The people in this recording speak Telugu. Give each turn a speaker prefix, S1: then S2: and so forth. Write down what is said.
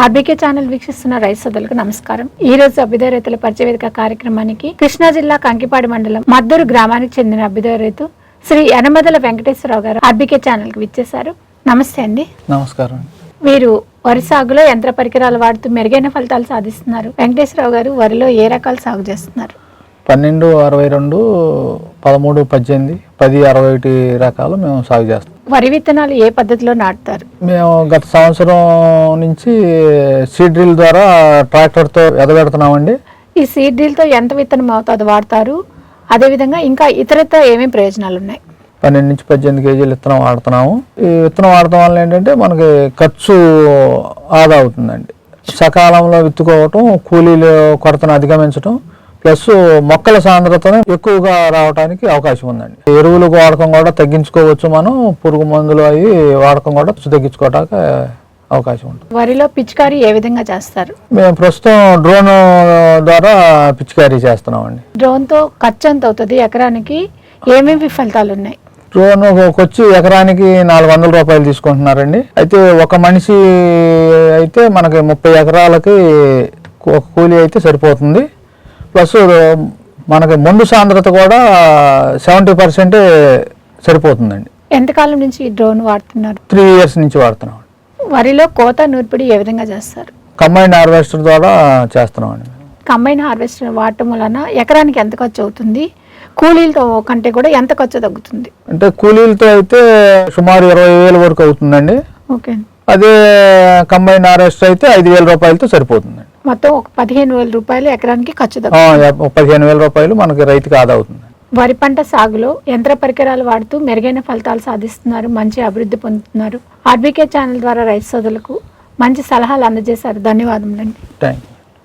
S1: ఆర్బీకే ఛానల్ వీక్షిస్తున్న రైతు సోదరులకు నమస్కారం. ఈ రోజు అభ్యుదయ రైతుల పరిచయ వేదిక కార్యక్రమానికి కృష్ణా జిల్లా కంకిపాడి మండలం మద్దూరు గ్రామానికి చెందిన అభ్యుదయ రైతు శ్రీ యనమదల వెంకటేశ్వరరావు గారు ఆర్బీకే ఛానల్కి విచ్చేశారు. నమస్తే అండి.
S2: నమస్కారం.
S1: వీరు వరి సాగులో యంత్ర పరికరాలు వాడుతూ మెరుగైన ఫలితాలు సాధిస్తున్నారు. వెంకటేశ్వరరావు గారు వరిలో ఏ రకాలు సాగు చేస్తున్నారు?
S2: పన్నెండు అరవై రెండు పదమూడు పద్దెనిమిది పది అరవై ఒకటి రకాలు మేము సాగు చేస్తాం
S1: వరి విత్తనాలు ఏ పద్ధతిలో నాటుతారు?
S2: మేము గత సంవత్సరం నుంచి సీడ్ డ్రిల్ ద్వారా ట్రాక్టర్తో ఎదబెడుతున్నామండి
S1: ఈ సీడ్ డ్రిల్తో ఎంత విత్తనం అవుతుంది వాడతారు? అదేవిధంగా ఇంకా ఇతరత్ర ఏమేమి ప్రయోజనాలు ఉన్నాయి?
S2: పన్నెండు నుంచి పద్దెనిమిది కేజీలు విత్తనం వాడుతున్నాము. ఈ విత్తనం వాడటం వల్ల ఏంటంటే మనకి ఖర్చు ఆదా అవుతుందండి. సకాలంలో విత్తుకోవటం కూలీలు కొరతను అధిగమించటం ప్లస్ మొక్కల సాంద్రతను ఎక్కువగా రావడానికి అవకాశం ఉందండి. ఎరువులు వాడకం కూడా తగ్గించుకోవచ్చు మనం పురుగు మందులు అవి వాడకం కూడా తగ్గించుకోవడానికి అవకాశం ఉంటుంది.
S1: వరిలో పిచికారీ ఏ విధంగా చేస్తారు?
S2: మేము ప్రస్తుతం డ్రోన్ ద్వారా పిచికారీ చేస్తున్నామండి.
S1: డ్రోన్తో ఖర్చు ఎంత అవుతుంది ఎకరానికి ఏమేమి ఫలితాలు ఉన్నాయి?
S2: డ్రోన్ వచ్చి ఎకరానికి నాలుగు వందల రూపాయలు తీసుకుంటున్నారండి. అయితే ఒక మనిషి అయితే మనకి ముప్పై ఎకరాలకి ఒక కూలీ అయితే సరిపోతుంది. ప్లస్ మనకి మందు సాంద్రత కూడా సెవెంటీ పర్సెంటే సరిపోతుందండి.
S1: ఎంతకాలం నుంచి ఈ డ్రోన్ వాడుతున్నారు?
S2: త్రీ ఇయర్స్ నుంచి వాడుతున్నాం.
S1: వరిలో కోత నూర్పిడి ఏ విధంగా చేస్తారు?
S2: కంబైన్డ్ హార్వెస్టర్ ద్వారా చేస్తున్నామండి.
S1: కంబైన్ హార్వెస్టర్ వాడటం వలన ఎకరానికి ఎంత ఖర్చు అవుతుంది? కూలీలతో కంటే కూడా ఎంత ఖర్చు తగ్గుతుంది?
S2: అంటే కూలీలతో అయితే సుమారు ఇరవై వేల వరకు అవుతుందండి.
S1: ఓకే
S2: అదే కంబైన్ హార్వెస్టర్ అయితే ఐదు వేల రూపాయలతో సరిపోతుందండి.
S1: మొత్తం ఒక పదిహేను వేల రూపాయలు ఎకరానికి ఖర్చు తగ్గుతుంది.
S2: పదిహేను వేల రూపాయలు మనకి రైతుకి ఆదా అవుతుంది.
S1: వరి పంట సాగులో యంత్ర పరికరాలు వాడుతూ మెరుగైన ఫలితాలు సాధిస్తున్నారు మంచి అభివృద్ధి పొందుతున్నారు. ఆర్బీకే ఛానల్ ద్వారా రైతు సోదరులకు మంచి సలహాలు అందజేశారు. ధన్యవాదములండి.
S2: Thank you